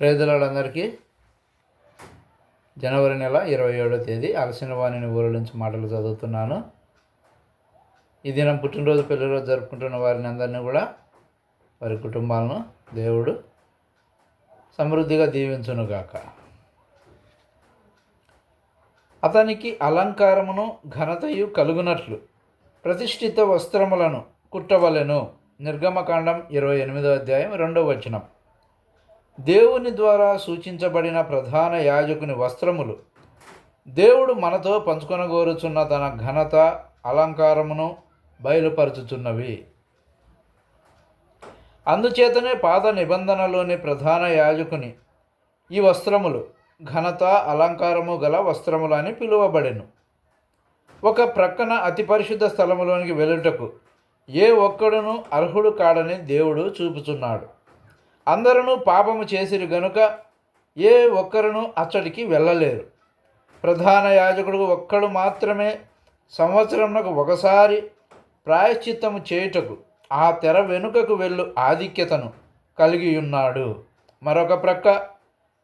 రైతులందరికీ జనవరి నెల ఇరవై ఏడో తేదీ అలసిన వాణిని నుంచి మాటలు చదువుతున్నాను. ఈ దినం పుట్టినరోజు పెళ్ళిరోజు జరుపుకుంటున్న వారిని అందరినీ కూడా వారి కుటుంబాలను దేవుడు సమృద్ధిగా దీవించునుగాక. అతనికి అలంకారమును ఘనతయు కలుగునట్లు ప్రతిష్ఠిత వస్త్రములను కుట్టవలెను. నిర్గమకాండం ఇరవై ఎనిమిదో అధ్యాయం రెండవ వచనం. దేవుని ద్వారా సూచించబడిన ప్రధాన యాజకుని వస్త్రములు. దేవుడు మనతో పంచుకొనగోరుచున్న తన ఘనత అలంకారమును బయలుపరుచుచున్నవి. అందుచేతనే పాద నిబంధనలోని ప్రధాన యాజకుని ఈ వస్త్రములు ఘనత అలంకారము గల వస్త్రములు అని పిలువబడెను. ఒక ప్రక్కన అతి పరిశుద్ధ స్థలములోనికి వెళ్ళుటకు ఏ ఒక్కడును అర్హుడు కాడని దేవుడు చూపుచున్నాడు. అందరూ పాపము చేసిరు గనుక ఏ ఒక్కరును అచ్చడికి వెళ్ళలేరు. ప్రధాన యాజకుడు ఒక్కడు మాత్రమే సంవత్సరంలో ఒకసారి ప్రాయశ్చిత్తము చేయుటకు ఆ తెర వెనుకకు వెళ్ళు ఆధిక్యతను కలిగి ఉన్నాడు మరొక ప్రక్క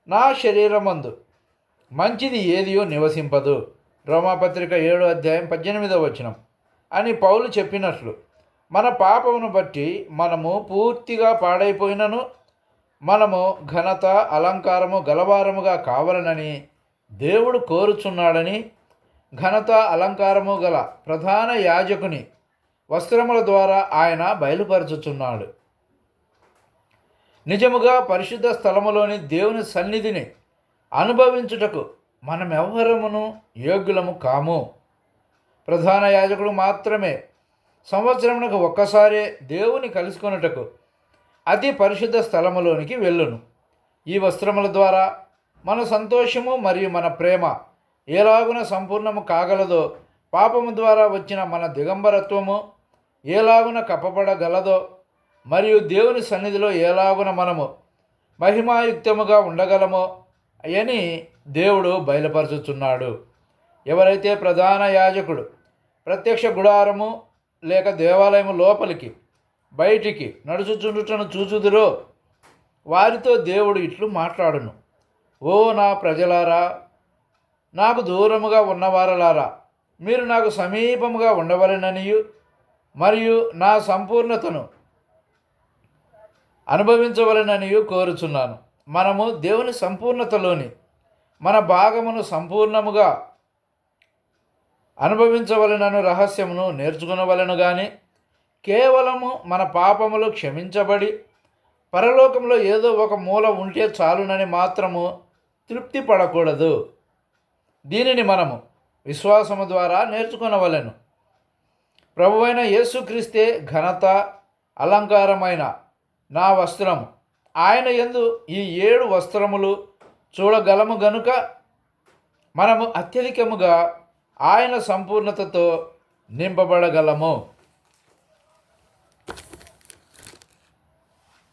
నా శరీరమందు మంచిది ఏదియో నివసింపదు. రోమాపత్రిక ఏడో అధ్యాయం పద్దెనిమిదవ వచనం. అని పౌలు చెప్పినట్లు మన పాపమును బట్టి మనము పూర్తిగా పాడైపోయినను మనము ఘనత అలంకారము గలవారముగా కావాలనని దేవుడు కోరుచున్నాడని ఘనత అలంకారము గల ప్రధాన యాజకుని వస్త్రముల ద్వారా ఆయన బయలుపరచుచున్నాడు. నిజముగా పరిశుద్ధ స్థలములోని దేవుని సన్నిధిని అనుభవించుటకు మనమెవ్వరమును యోగ్యులము కాము. ప్రధాన యాజకుడు మాత్రమే సంవత్సరమునకు ఒక్కసారే దేవుని కలుసుకొనుటకు అతి పరిశుద్ధ స్థలములోనికి వెళ్ళును. ఈ వస్త్రముల ద్వారా మన సంతోషము మరియు మన ప్రేమ ఏలాగున సంపూర్ణము కాగలదో పాపము ద్వారా వచ్చిన మన దిగంబరత్వము ఏలాగున కప్పబడగలదో మరియు దేవుని సన్నిధిలో ఎలాగున మనము మహిమాయుక్తముగా ఉండగలమో అని దేవుడు బయలుపరుచుచున్నాడు. ఎవరైతే ప్రధాన యాజకుడు ప్రత్యక్ష గుడారము లేక దేవాలయము లోపలికి బయటికి నడుచుచుండుటను చూచుదురో. వారితో దేవుడు ఇట్లు మాట్లాడును. ఓ నా ప్రజలారా నాకు దూరముగా ఉన్నవారలారా మీరు నాకు సమీపముగా ఉండవలెననియు మరియు నా సంపూర్ణతను అనుభవించవలననియు కోరుచున్నాను. మనము దేవుని సంపూర్ణతలోని మన భాగమును సంపూర్ణముగా అనుభవించవలెనను రహస్యమును నేర్చుకునవలెను కానీ కేవలము మన పాపములు క్షమించబడి పరలోకంలో ఏదో ఒక మూల ఉంటే చాలునని మాత్రము తృప్తి పడకూడదు. దీనిని మనము విశ్వాసము ద్వారా నేర్చుకునవలెను. ప్రభువైన యేసుక్రీస్తే ఘనత అలంకారమైన నా వస్త్రము. ఆయన ఎందు ఈ ఏడు వస్త్రములు చూడగలము గనుక మనము అత్యధికముగా ఆయన సంపూర్ణతతో నింపబడగలము.